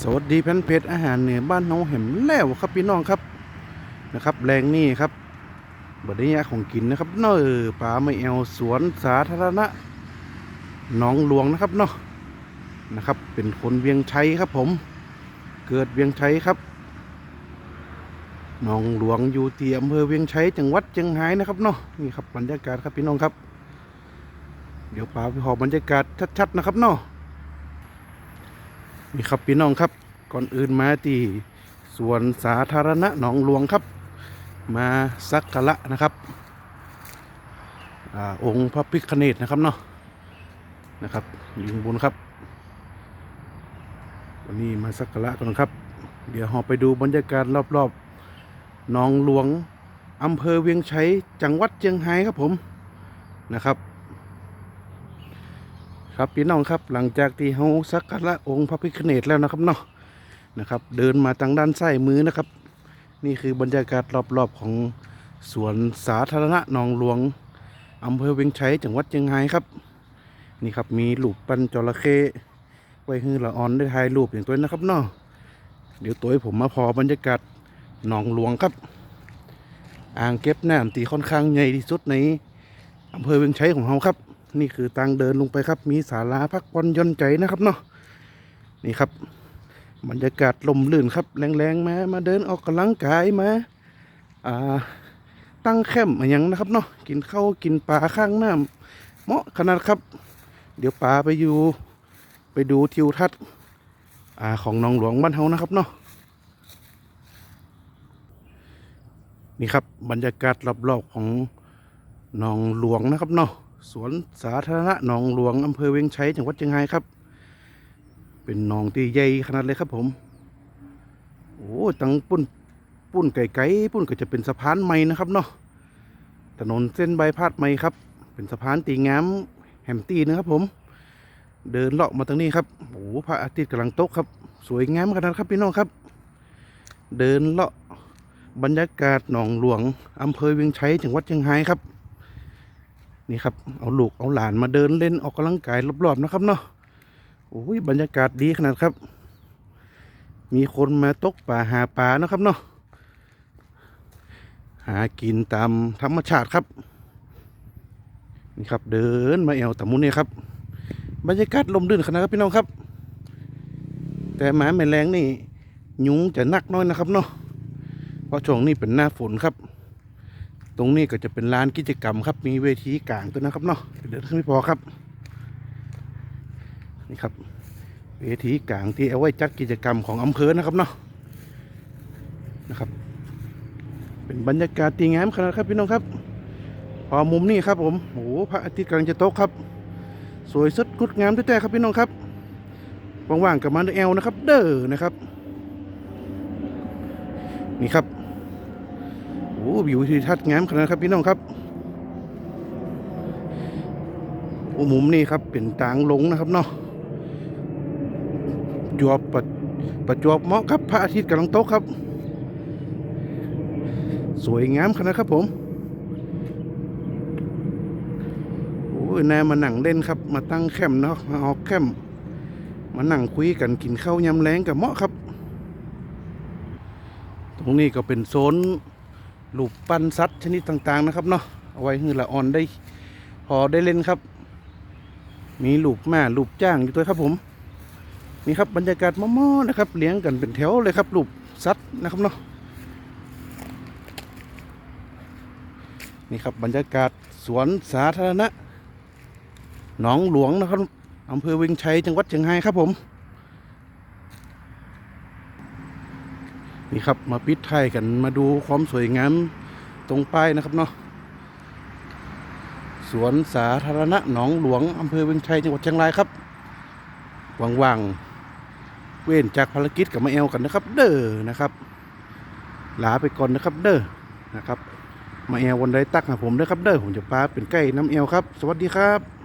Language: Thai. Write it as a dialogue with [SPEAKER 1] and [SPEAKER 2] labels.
[SPEAKER 1] สวัสดีแพนเพจอาหารเหนือบ้านน้องเห็มแล้วครับพี่น้องครับนะครับ แรงนี่ครับบดนี้ของกินนะครับเนอป่าไม่เอวสวนสาธารณะหนองหลวงนะครับเนาะนะครับ เป็นคนเวียงชัยครับผม เกิดเวียงชัยครับหนองหลวงอยู่ที่อำเภอเวียงชัยจังหวัดเชียงรายนะครับเนาะนี่ครับบรรยากาศครับพี่น้องครับ เดี๋ยวป่าไปหอบรรยากาศชัดๆนะครับเนาะ นี่ครับพี่น้องครับ ก่อนอื่นมาที่สวนสาธารณะหนองหลวงครับ มาสักการะนะครับอองค์พระพิฆเนศนะครับเนาะนะครับอยู่ข้างบนครับ วันนี้มาสักการะกันครับ เดี๋ยวเราไปดูบรรยากาศรอบๆหนองหลวงอำเภอเวียงชัยจังหวัดเชียงรายครับผมนะครับ ครับพี่น้องครับหลังจากที่เฮาสักการะองค์พระพิฆเนศแล้วนะครับเนาะนะครับ เดินมาทางด้านซ้ายมือนะครับ นี่คือบรรยากาศรอบๆของสวนสาธารณะหนองหลวงอำเภอเวียงชัยจังหวัดเชียงรายครับ นี่ครับมีรูปปั้นจระเข้ไว้ให้ละออนได้ถ่ายรูปอย่างตัวนะครับเนาะเดี๋ยวตัวผมมาพอบรรยากาศหนองหลวงครับอ่างเก็บน้ำตีค่อนข้างใหญ่ที่สุดในอำเภอเวียงชัยของเราครับ นี่คือทางเดินลงไปครับ มีศาลาพักผ่อนย่อนใจนะครับเนาะนี่ครับ บรรยากาศลมลื่นครับ แรงๆมามาเดินออกกำลังกายมาอ่าตั้งแคมป์อะไรอย่างนะครับเนาะกินข้าวกินปลาข้างน้ำเหมาะขนาดครับ เดี๋ยวปลาไปอยู่ไปดูทิวทัศน์อ่าของหนองหลวงบ้านเฮานะครับเนาะนี่ครับบรรยากาศรอบๆของหนองหลวงนะครับเนาะ สวนสาธารณะหนองหลวงอำเภอเวียงชัยจังหวัดเชียงรายครับ เป็นหนองที่ใหญ่ขนาดเลยครับผม โอ้ตังปุ้นปุ้นไก่ไก่ปุ้นก็จะเป็นสะพานใหม่นะครับเนาะถนนเส้นใบพาดใหม่ครับ เป็นสะพานตีงามแหมตีนะครับผม เดินเลาะมาตรงนี้ครับโอ้พระอาทิตย์กำลังตกครับ สวยงามขนาดครับพี่น้องครับ เดินเลาะบรรยากาศหนองหลวงอำเภอเวียงชัยจังหวัดเชียงรายครับ นี่ครับเอาลูกเอาหลานมาเดินเล่นออกกำลังกายรอบๆนะครับเนาะโอ้ยบรรยากาศดีขนาดครับ มีคนมาตกป่าหาปลานะครับเนาะหากินตามธรรมชาติครับ นี่ครับเดินมาเอวตะมุนนี่ครับ บรรยากาศลมรื่นขนาดครับพี่น้องครับ แต่หมาแมลงนี่ยุงจะนักน้อยนะครับเนาะเพราะช่วงนี้เป็นหน้าฝนครับ ตรงนี้ก็จะเป็นลานกิจกรรมครับ มีเวทีกลางตัวนะครับเนาะเดินขึ้นไม่พอครับ นี่ครับ เวทีกลางที่เอาไว้จัดกิจกรรมของอำเภอนะครับเนาะนะครับ เป็นบรรยากาศตีงามขนาดครับพี่น้องครับ พอมุมนี้ครับผมโอ้พระอาทิตย์กำลังจะตกครับ สวยสดงดงามแท้ๆครับพี่น้องครับว่างๆกับมาแอลนะครับ เด้อนะครับ นี่ครับ อ้วิวทิวทัศน์งามขนาดครับพี่น้องครับโอ้มุมนี้ครับเป็นทางลงนะครับเนาะจวบประประจวบเหมาะครับพระอาทิตย์กำลังตกครับ สวยงามขนาดครับผมโอ้ยนายมาหนังเล่นครับ มาตั้งแคมป์เนาะมาออกแคมป์มานั่งคุยกันกินข้าวยำแรงกับเหมาะครับ ตรงนี้ก็เป็นโซน รูปปั้นสัตว์ชนิดต่างๆนะครับเนาะเอาไว้ให้ละอ่อนได้พอได้เล่นครับ มีรูปแม่รูปจ้างอยู่ด้วยครับผมนี่ครับบรรยากาศมอๆนะครับ เลี้ยงกันเป็นแถวเลยครับรูปสัตว์นะครับเนาะนี่ครับบรรยากาศสวนสาธารณะหนองหลวงนะครับอำเภอเวียงชัยจังหวัดเชียงรายครับผม นี่ครับมาปิดท้ายกันมาดูความสวยงามตรงป้ายนะครับเนาะสวนสาธารณะหนองหลวงอำเภอเวียงชัยจังหวัดเชียงรายครับว่างๆเว้นจากภารกิจกับมาแอลกันนะครับ เด้อนะครับลาไปก่อนนะครับ เด้อนะครับ มาแอลวันใดตักหาผมเด้อครับ เด้อผมจะพาเป็นใกล้น้ำแอลครับ สวัสดีครับ